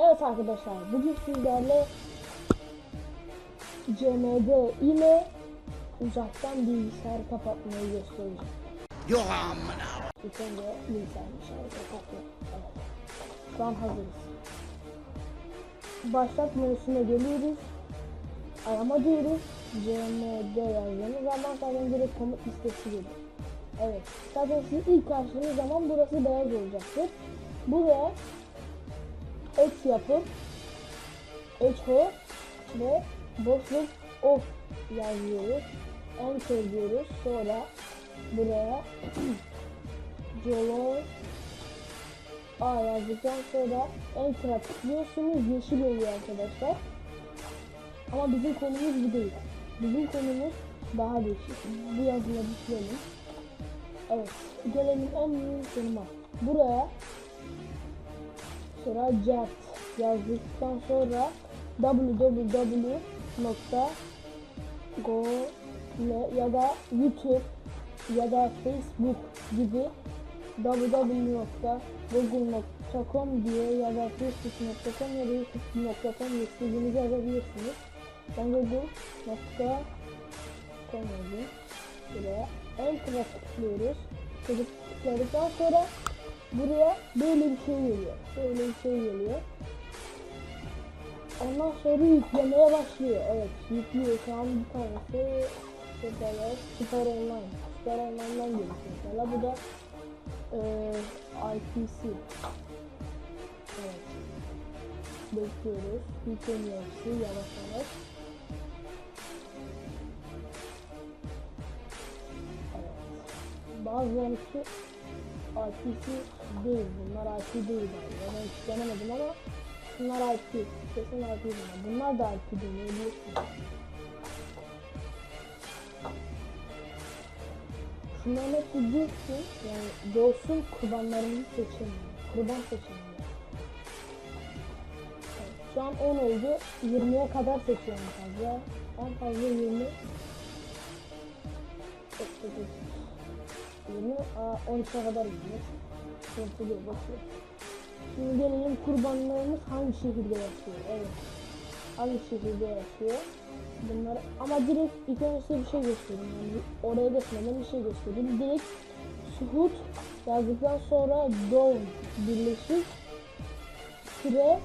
Evet arkadaşlar bugün sizlerle CMD ile uzaktan bilgisayar kapatmayı göstereceğim. Yok amına. İlk önce bilgisayarı kapatıyor. Evet. Şu an hazırız. Başlat menüsüne geliyoruz. Arama diyoruz. CMD yazdığımız zaman zaten direkt komut listesi geliyor. Evet. Zaten sizi ilk karşıladığınız zaman burası beyaz olacaktır. Buraya X yapıp echo ve boşluk off yazıyoruz. Enter diyoruz. Sonra buraya Jolo A yazdıktan sonra Enter'a tıklıyorsunuz. Yeşil oluyor arkadaşlar. Ama bizim konumuz bu değil. Bizim konumuz daha değişik. Bu yazıları düşünelim. Evet. Gelelim en büyük konuma. Buraya sonra chat yazdıktan sonra www.go ya da YouTube ya da Facebook gibi www.google.com diye ya da facebook.com ya da youtube.com istediğinizi yazabilirsiniz. Ben google.com yazayım. Buraya enter'a tıklıyoruz. Tıkladıktan sonra buraya böyle bir şey geliyor. Böyle bir şey geliyor. Ondan sonra yüklemeye başlıyor. Evet yüklüyor. Şu an bir tanesi Süper, Süper Online. Süper Online'dan geliyor mesela. Bu da e, IPC. Evet. Bekliyoruz. Yükleniyor hepsi yavaş yavaş. Evet. Bazılarınki IPC değil. Bunlar IP değil. Yani. Ben hiç denemedim ama bunlar IP. Kesin IP bunlar. Bunlar da IP değil. Biliyorsunuz. Şunların hepsi dursun. Yani doğsun kurbanlarımızı seçelim. Kurban. Evet, şu an 10 oldu. 20'ye kadar seçiyorum fazla. En fazla 20. 20, aa, 13'e kadar gidiyor. Değil, bakıyor. Şimdi gelelim kurbanlarımız hangi şehirde yaşıyor? Evet. Hangi şehirde yaşıyor? Bunları ama direkt ilk önce size bir şey göstereyim. Yani oraya geçmeden bir şey göstereyim. Direkt Suhut yazdıktan sonra Dawn birleşik süre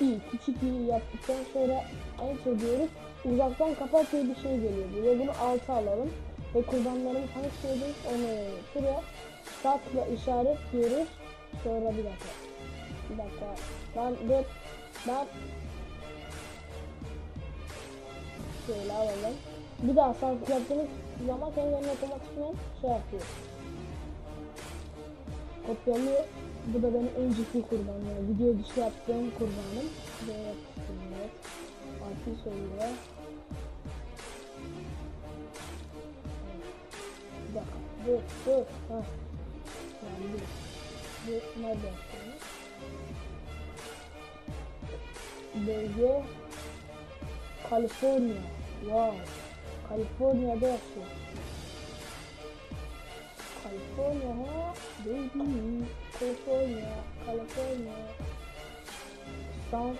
i küçük i yaptıktan sonra enter diyoruz. Uzaktan kapat diye bir şey geliyor. Ve bunu alta alalım. Ve kurbanlarımız hangi onu öğrenelim. Şuraya sakla işaret diyoruz. Sonra bir dakika. Bir dakika. Ben dur. Ben şöyle alalım. Bir daha sağ yaptığınız zaman kendi kendine otomatikman şey yapıyor. Kopyalıyor. Bu da benim önceki kurbanım. Video dışı yaptığım kurbanım. Böyle yapıştım evet. Artı söylüyor. Dur dur. Yani dur. Bu nerede yaptığımız? Bölge Kaliforniya. Wow. Kaliforniya'da yaşıyor. Kaliforniya ha. Baby. Kaliforniya. Kaliforniya. San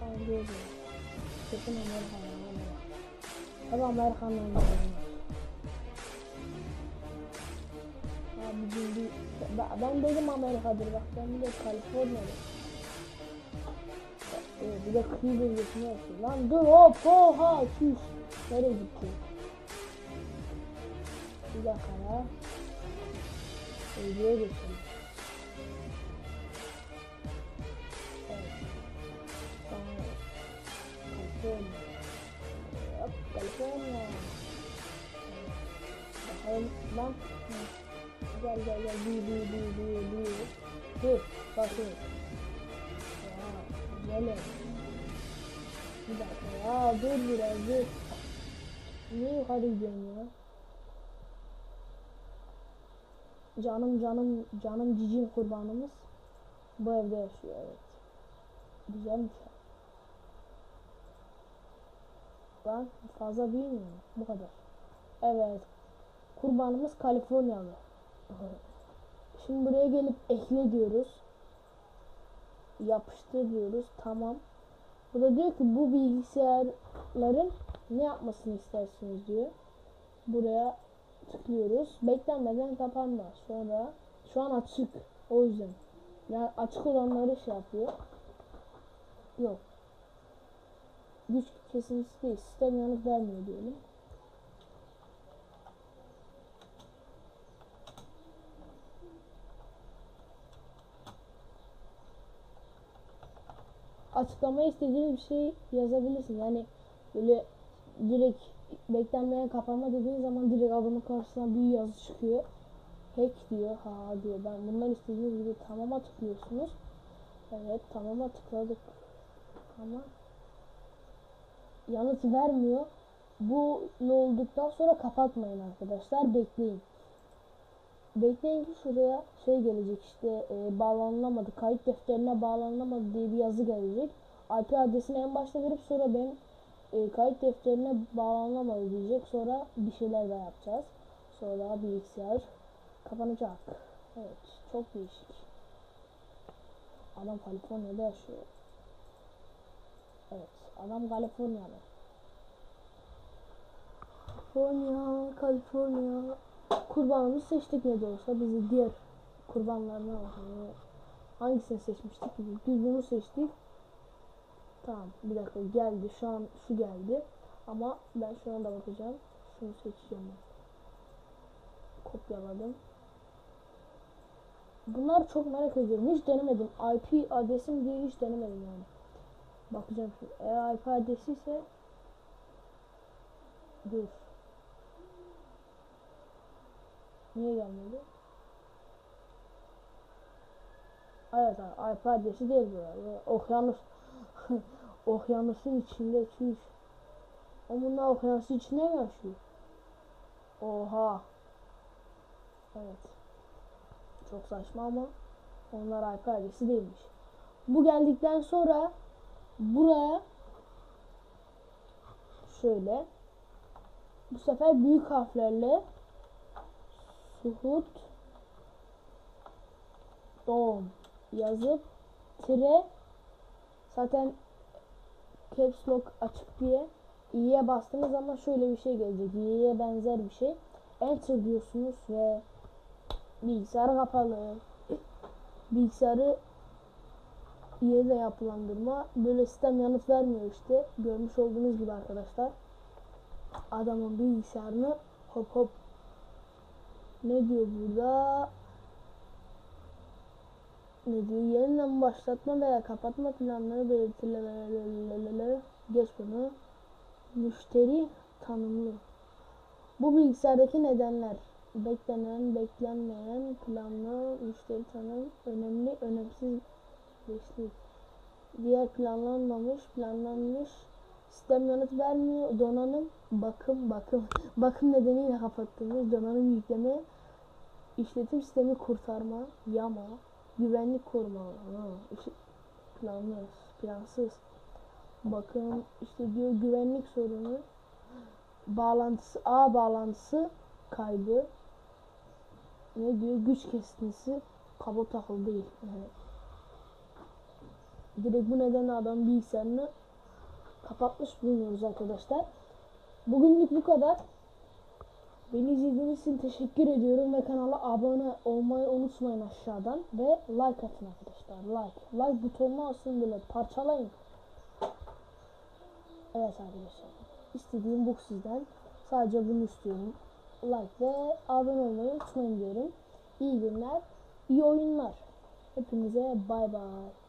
San Diego. Kesin Amerikan olmalı. Tabi Abi bir, ben, dedim Amerika'dır bak ben de Kaliforniya'da. Evet, bir de kıyı bölgesine yaşıyor. Lan dur hop oha çüş. Nereye gitti? Bir dakika ya. Eğriye geçelim. Evet. California. Evet. Bakalım lan. Gel gel gel. Bir bir bir bir bir. Dur. Bakın. Güzel Bir dakika ya dur biraz dur. Niye yukarı gidiyorsun ya? Canım canım canım cicim kurbanımız bu evde yaşıyor evet. Güzelmiş. Ben fazla mi? Bu kadar. Evet. Kurbanımız Kaliforniyalı. Şimdi buraya gelip ekle diyoruz. yapıştır diyoruz. Tamam. Bu da diyor ki bu bilgisayarların ne yapmasını istersiniz diyor. Buraya tıklıyoruz. Beklenmeden kapanma. Sonra şu an açık. O yüzden. Yani açık olanları şey yapıyor. Yok. Güç kesintisi değil. Sistem yanıt vermiyor diyelim. Açıklamaya istediğin bir şey yazabilirsin. Yani böyle direkt beklenmeyen kapanma dediğin zaman direkt adamın karşısına bir yazı çıkıyor. Hack diyor. Ha diyor. Ben bundan istediğiniz gibi tamama tıklıyorsunuz. Evet tamama tıkladık. Ama yanıt vermiyor. Bu ne olduktan sonra kapatmayın arkadaşlar. Bekleyin. Bekleyin ki şuraya şey gelecek işte e, bağlanılamadı, kayıt defterine bağlanılamadı diye bir yazı gelecek. IP adresini en başta verip sonra benim e, kayıt defterine bağlanılamadı diyecek. Sonra bir şeyler daha yapacağız. Sonra bilgisayar kapanacak. Evet, çok değişik. Adam Kaliforniya'da yaşıyor. Evet, adam Kaliforniyalı. Kaliforniya, Kaliforniya. Kurbanımızı seçtik ne de olsa bizi diğer kurbanlarına bakalım. Hangisini seçmiştik? Biz bunu seçtik. Tamam bir dakika geldi şu an şu geldi. Ama ben şu anda bakacağım. Şunu seçeceğim ben. Kopyaladım. Bunlar çok merak ediyorum. Hiç denemedim. IP adresim diye hiç denemedim yani. Bakacağım şimdi. Eğer IP adresi ise dur. Niye gelmedi? Evet abi IP adresi değil bu. ya. Okyanus okyanusun içinde çüş. O bunlar okyanusun içinde mi yaşıyor? Oha. Evet. Çok saçma ama onlar IP adresi değilmiş. Bu geldikten sonra buraya şöyle bu sefer büyük harflerle Suhut Doğum yazıp tire zaten caps lock açık diye i'ye bastığınız zaman şöyle bir şey gelecek. i'ye benzer bir şey. Enter diyorsunuz ve bilgisayar kapalı. Bilgisayarı de yapılandırma. Böyle sistem yanıt vermiyor işte. Görmüş olduğunuz gibi arkadaşlar. Adamın bilgisayarını hop hop ne diyor burada? Ne diyor? Yeniden başlatma veya kapatma planları belirtilemeleri geç bunu. Müşteri tanımlı. Bu bilgisayardaki nedenler beklenen, beklenmeyen, planlı, müşteri tanım, önemli, önemsiz, beşli. Diğer planlanmamış, planlanmış, sistem yanıt vermiyor, donanım, bakım, bakım, bakım nedeniyle kapattığımız donanım yükleme, işletim sistemi kurtarma, yama, güvenlik koruma, ha, planlı, plansız, bakım, işte diyor güvenlik sorunu, bağlantısı, ağ bağlantısı kaybı, ne diyor güç kesintisi, kablo takılı değil. Direkt bu nedenle adam bilgisayarını kapatmış bulunuyoruz arkadaşlar. Bugünlük bu kadar. Beni izlediğiniz için teşekkür ediyorum ve kanala abone olmayı unutmayın aşağıdan ve like atın arkadaşlar. Like. Like butonuna asın böyle parçalayın. Evet arkadaşlar. İstediğim bu sizden. Sadece bunu istiyorum. Like ve abone olmayı unutmayın diyorum. İyi günler, iyi oyunlar. Hepinize bay bay.